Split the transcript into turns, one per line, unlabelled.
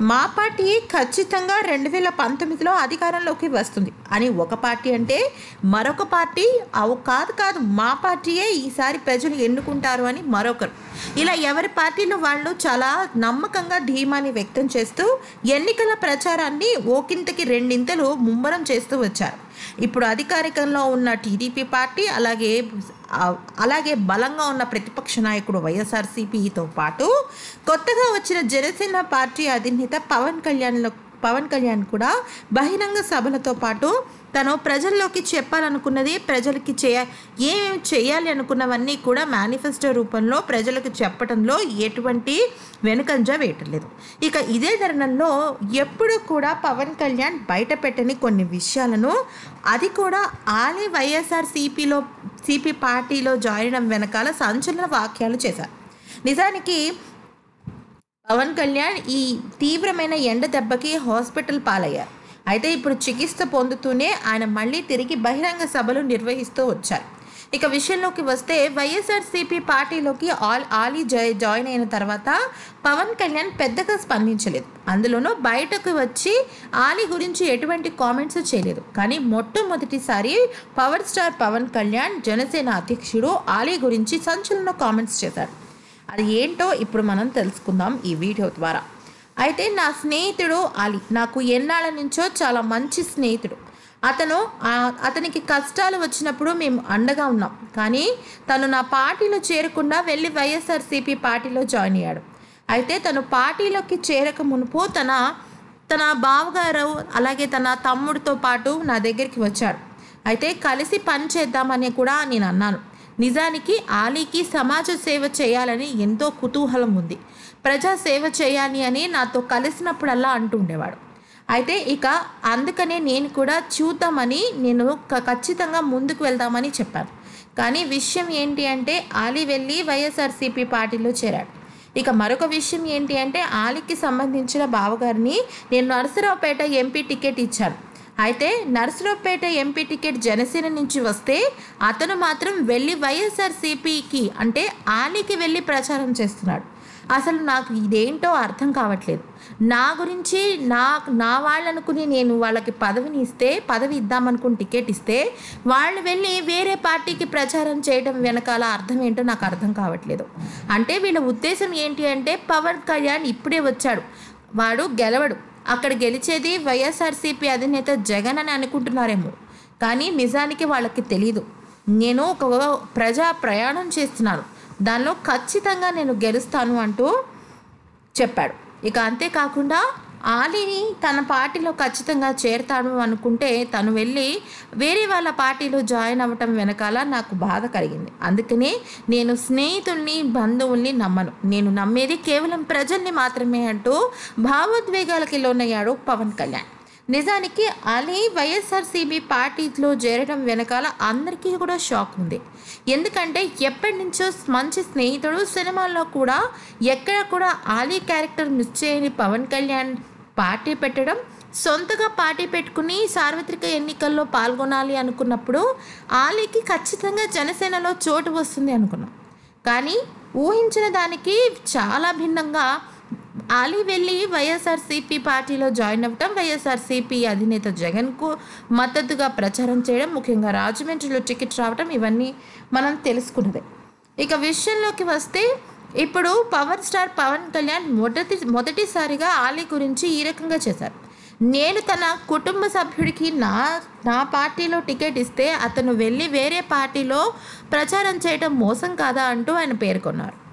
మా పార్టీ ఖచ్చితంగా రెండు వేల పంతొమ్మిదిలో అధికారంలోకి వస్తుంది. అని ఒక పార్టీ అంటే మరొక పార్టీ అవు కాదు కాదు మా పార్టీయే ఈసారి ప్రజలు ఎన్నుకుంటారు అని మరొకరు. ఇలా ఎవరి పార్టీలో వాళ్ళు చాలా నమ్మకంగా ధీమాని వ్యక్తం చేస్తూ ఎన్నికల ప్రచారాన్ని ఓకింతకి రెండింతలు ముమ్మరం చేస్తూ వచ్చారు. ఇప్పుడు అధికారికంలో ఉన్న టీడీపీ పార్టీ అలాగే అలాగే బలంగా ఉన్న ప్రతిపక్ష నాయకుడు వైఎస్ఆర్సీపీతో పాటు కొత్తగా వచ్చిన జనసేన పార్టీ అధినేత పవన్ కళ్యాణ్లో పవన్ కళ్యాణ్ కూడా బహిరంగ సభలతో పాటు తను ప్రజల్లోకి చెప్పాలనుకున్నది ప్రజలకి చేయ ఏమేమి చేయాలి అనుకున్నవన్నీ కూడా మేనిఫెస్టో రూపంలో ప్రజలకు చెప్పడంలో ఎటువంటి వెనుకంజ వేయటం ఇక ఇదే తరుణంలో ఎప్పుడు కూడా పవన్ కళ్యాణ్ బయట పెట్టని కొన్ని విషయాలను అది కూడా ఆలే వైఎస్ఆర్ సిపిలో సిపి పార్టీలో జాయిన్ వెనకాల సంచలన వాక్యాలు చేశారు. నిజానికి పవన్ కళ్యాణ్ ఈ తీవ్రమైన ఎండ దెబ్బకి హాస్పిటల్ పాలయ్యారు. అయితే ఇప్పుడు చికిత్స పొందుతూనే ఆయన మళ్ళీ తిరిగి బహిరంగ సభలు నిర్వహిస్తూ వచ్చారు. ఇక విషయంలోకి వస్తే వైఎస్ఆర్సీపీ పార్టీలోకి ఆల్ ఆలీ జాయ్ జాయిన్ అయిన తర్వాత పవన్ కళ్యాణ్ పెద్దగా స్పందించలేదు. అందులోనూ బయటకు వచ్చి ఆలీ గురించి ఎటువంటి కామెంట్స్ చేయలేదు. కానీ మొట్టమొదటిసారి పవర్ స్టార్ పవన్ కళ్యాణ్ జనసేన అధ్యక్షుడు ఆలీ గురించి సంచలన కామెంట్స్ చేశారు. అది ఏంటో ఇప్పుడు మనం తెలుసుకుందాం ఈ వీడియో ద్వారా. అయితే నా స్నేహితుడు అలీ నాకు ఎన్నాళ్ళ నుంచో చాలా మంచి స్నేహితుడు. అతను అతనికి కష్టాలు వచ్చినప్పుడు మేము అండగా ఉన్నాం. కానీ తను నా పార్టీలో చేరకుండా వెళ్ళి వైఎస్ఆర్సీపీ పార్టీలో జాయిన్ అయ్యాడు. అయితే తను పార్టీలోకి చేరక మునుపు తన తన బావగారు అలాగే తన తమ్ముడితో పాటు నా దగ్గరికి వచ్చాడు అయితే కలిసి పని చేద్దామని కూడా నేను అన్నాను. నిజానికి ఆలీకి సమాజ సేవ చేయాలని ఎంతో కుతూహలం ఉంది. ప్రజా సేవ చేయాలి అని నాతో కలిసినప్పుడల్లా అంటూ ఉండేవాడు అయితే ఇక అందుకనే నేను కూడా చూద్దామని నేను ఖచ్చితంగా ముందుకు వెళ్దామని చెప్పాను. కానీ విషయం ఏంటి అంటే ఆలీ వెళ్ళి వైఎస్ఆర్సీపీ పార్టీలో చేరాడు. ఇక మరొక విషయం ఏంటి అంటే ఆలీకి సంబంధించిన బావగారిని నేను నరసరావుపేట ఎంపీ టికెట్ ఇచ్చాను. అయితే నర్సరావుపేట ఎంపీ టికెట్ జనసేన నుంచి వస్తే అతను మాత్రం వెళ్ళి వైఎస్ఆర్సీపీకి అంటే ఆలీకి వెళ్ళి ప్రచారం చేస్తున్నాడు. అసలు నాకు ఇదేంటో అర్థం కావట్లేదు. నా గురించి నా నా వాళ్ళనుకుని నేను వాళ్ళకి పదవిని ఇస్తే పదవి ఇద్దామనుకుని టికెట్ ఇస్తే వాళ్ళు వెళ్ళి వేరే పార్టీకి ప్రచారం చేయడం వెనకాల అర్థం ఏంటో నాకు అర్థం కావట్లేదు. అంటే వీళ్ళ ఉద్దేశం ఏంటి అంటే పవన్ కళ్యాణ్ ఇప్పుడే వచ్చాడు. వాడు గెలవడు. అక్కడ గెలిచేది వైఎస్ఆర్సీపీ అధినేత జగన్ అని అనుకుంటున్నారేమో. కానీ నిజానికి వాళ్ళకి తెలియదు నేను ఒక ప్రజా ప్రయాణం చేస్తున్నాను. దానిలో ఖచ్చితంగా నేను గెలుస్తాను అంటూ చెప్పాడు. ఇక అంతేకాకుండా ఆలీని తన పార్టీలో ఖచ్చితంగా చేరతాను అనుకుంటే తను వెళ్ళి వేరే వాళ్ళ పార్టీలో జాయిన్ అవ్వటం వెనకాల నాకు బాధ కలిగింది. అందుకనే నేను స్నేహితుల్ని బంధువుల్ని నమ్మను. నేను నమ్మేది కేవలం ప్రజల్ని మాత్రమే అంటూ భావోద్వేగాలకి లోనయ్యాడు పవన్ కళ్యాణ్. నిజానికి అలీ వైఎస్ఆర్సీబీ పార్టీలో చేరడం వెనకాల అందరికీ కూడా షాక్ ఉంది. ఎందుకంటే ఎప్పటి నుంచో మంచి స్నేహితుడు సినిమాల్లో కూడా ఎక్కడ కూడా ఆలీ క్యారెక్టర్ మిస్ చేయని పవన్ కళ్యాణ్ పార్టీ పెట్టడం సొంతగా పార్టీ పెట్టుకుని సార్వత్రిక ఎన్నికల్లో పాల్గొనాలి అనుకున్నప్పుడు ఆలీకి ఖచ్చితంగా జనసేనలో చోటు వస్తుంది అనుకున్నాం. కానీ ఊహించిన దానికి చాలా భిన్నంగా ఆలీ వెళ్ళి వైఎస్ఆర్సీపీ పార్టీలో జాయిన్ అవ్వటం వైఎస్ఆర్సీపీ అధినేత జగన్కు మద్దతుగా ప్రచారం చేయడం ముఖ్యంగా రాజమండ్రిలో టికెట్ రావటం ఇవన్నీ మనం తెలుసుకున్నదే. ఇక విషయంలోకి వస్తే ఇప్పుడు పవర్ స్టార్ పవన్ కళ్యాణ్ మొదటి మొదటిసారిగా ఆలీ గురించి ఈ రకంగా చేశారు. నేను తన కుటుంబ సభ్యుడికి నా నా పార్టీలో టికెట్ ఇస్తే అతను వెళ్ళి వేరే పార్టీలో ప్రచారం చేయడం మోసం కాదా అంటూ ఆయన పేర్కొన్నారు.